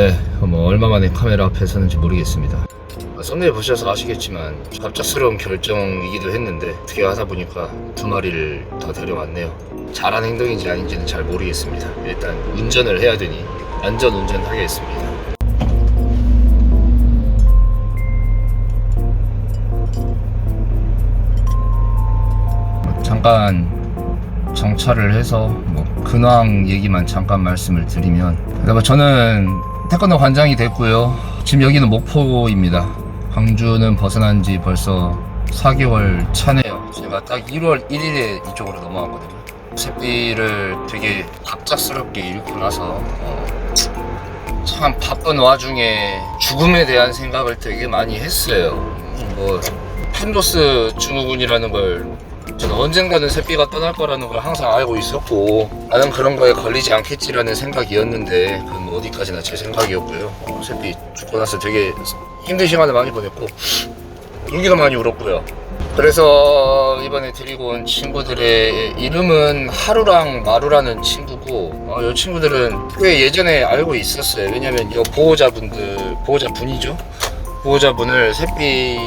네, 뭐 얼마 만에 카메라 앞에 서는지 모르겠습니다. 아, 썸네일 보셔서 아시겠지만 갑작스러운 결정이기도 했는데 어떻게 하다 보니까 두 마리를 더 데려왔네요. 잘한 행동인지 아닌지는 잘 모르겠습니다. 일단 운전을 해야 되니 안전 운전하겠습니다. 잠깐 정차를 해서 뭐 근황 얘기만 잠깐 말씀을 드리면 그러니까 저는 태권도 관장이 됐고요. 지금 여기는 목포입니다. 광주는 벗어난 지 벌써 4개월 차네요. 제가 딱 1월 1일에 이쪽으로 넘어왔거든요. 새끼를 되게 갑작스럽게 잃고 나서 어, 참 바쁜 와중에 죽음에 대한 생각을 되게 많이 했어요. 뭐 펜로스 증후군이라는 걸 저는 언젠가는 새끼가 떠날 거라는 걸 항상 알고 있었고 나는 그런 거에 걸리지 않겠지라는 생각이었는데 그건 뭐 어디까지나 제 생각이었고요. 어, 새끼 죽고 나서 되게 힘든 시간을 많이 보냈고 울기도 많이 울었고요. 그래서 이번에 데리고 온 친구들의 이름은 하루랑 마루라는 친구고 어, 이 친구들은 꽤 예전에 알고 있었어요. 왜냐면 이 보호자분들 보호자분이죠? 보호자분을 새끼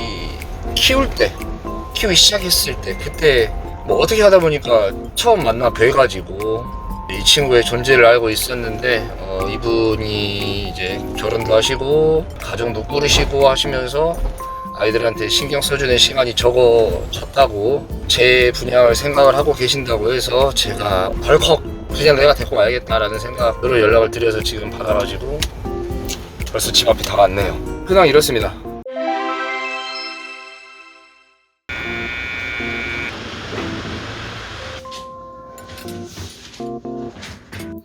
키울 때 키우기 시작했을 때 그때 뭐 어떻게 하다 보니까 처음 만나 뵈가지고 이 친구의 존재를 알고 있었는데 어, 이분이 이제 결혼도 하시고 가정도 꾸리시고 하시면서 아이들한테 신경 써주는 시간이 적어졌다고 제 분야를 생각을 하고 계신다고 해서 제가 벌컥 그냥 내가 데리고 와야겠다라는 생각으로 연락을 드려서 지금 받아가지고 벌써 집 앞에 다 왔네요. 그냥 이렇습니다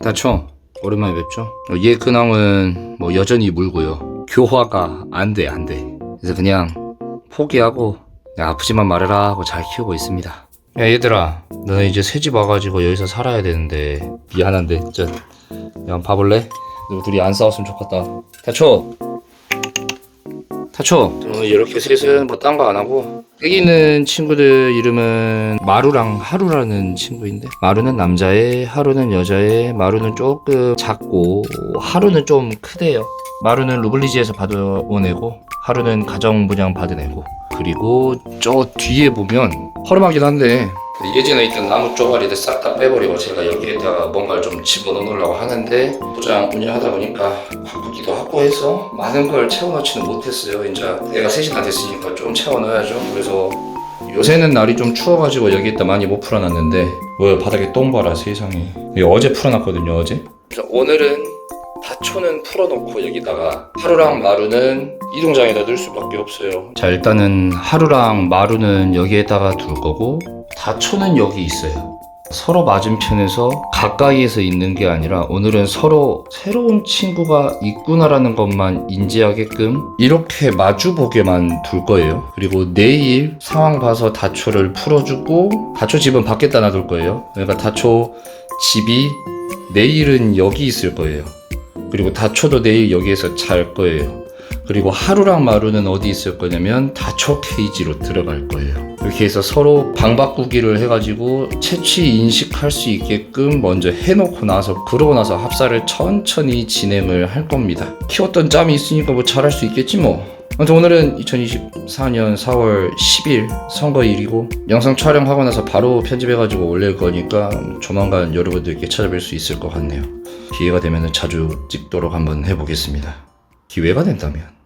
다쳐. 오랜만에 뵙죠? 어, 얘 근황은 뭐 여전히 물고요. 교화가 안 돼 안돼. 그래서 그냥 포기하고 그냥 아프지만 말해라 하고 잘 키우고 있습니다. 야 얘들아. 너네 이제 새 집 와가지고 여기서 살아야 되는데. 미안한데 전 그냥 봐볼래? 너 둘이 안 싸웠으면 좋겠다. 다쳐. 타초 저는 이렇게 셋은 뭐 딴 거 안 하고 여기 있는 친구들 이름은 마루랑 하루라는 친구인데 마루는 남자애 하루는 여자애 마루는 조금 작고 하루는 좀 크대요. 마루는 루블리지에서 받아온 애고 하루는 가정 분양 받은 애고 그리고 저 뒤에 보면 허름하긴 한데 예전에 있던 나무 쪼가리들 싹 다 빼버리고 제가 여기에다가 뭔가를 좀 집어넣으려고 하는데 포장 운영하다 보니까 바쁘기도 하고 해서 많은 걸 채워넣지는 못했어요. 이제 애가 셋이 다 됐으니까 좀 채워넣어야죠. 그래서 요새는 날이 좀 추워가지고 여기에다 많이 못 풀어놨는데 뭐야 바닥에 똥 봐라 세상에 이거 어제 풀어놨거든요 어제 오늘은 다초는 풀어놓고 여기다가 하루랑 마루는 이동장에다 넣을 수밖에 없어요 자 일단은 하루랑 마루는 여기에다가 둘 거고 다초는 여기 있어요 서로 맞은편에서 가까이에서 있는 게 아니라 오늘은 서로 새로운 친구가 있구나라는 것만 인지하게끔 이렇게 마주보게만 둘 거예요. 그리고 내일 상황 봐서 다초를 풀어주고 다초 집은 밖에다 놔둘 거예요. 그러니까 다초 집이 내일은 여기 있을 거예요. 그리고 다초도 내일 여기에서 잘 거예요. 그리고 하루랑 마루는 어디 있을 거냐면 다초 케이지로 들어갈 거예요. 이렇게 해서 서로 방 바꾸기를 해가지고 채취 인식할 수 있게끔 먼저 해놓고 나서 그러고 나서 합사를 천천히 진행을 할 겁니다. 키웠던 짬이 있으니까 뭐 잘할 수 있겠지 뭐. 아무튼 오늘은 2024년 4월 10일 선거일이고 영상 촬영하고 나서 바로 편집해가지고 올릴 거니까 조만간 여러분들께 찾아뵐 수 있을 것 같네요. 기회가 되면 자주 찍도록 한번 해보겠습니다. 기회가 된다면.